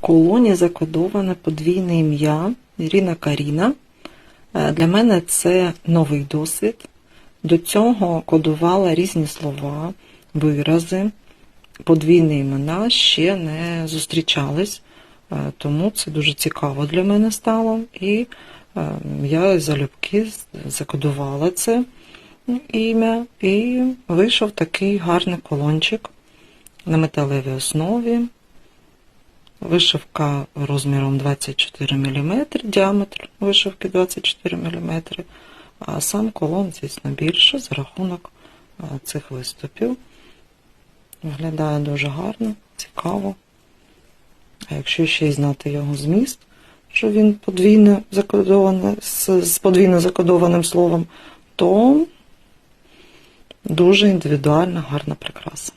колоні закодоване подвійне ім'я Ірина Каріна. Е, Для мене це новий досвід. До цього кодувала різні слова, вирази, подвійні імена ще не зустрічались, е, тому це дуже цікаво для мене стало. І е, я залюбки закодувала це ім'я, і вийшов такий гарний колончик на металевій основі. Вишивка розміром 24 мм, діаметр вишивки 24 мм, а сам колон, звісно, більше за рахунок цих виступів. Виглядає дуже гарно, цікаво. А якщо ще й знати його зміст, що він подвійно закодоване, з, з подвійно закодованим словом, то дуже індивідуальна, гарна прикраса.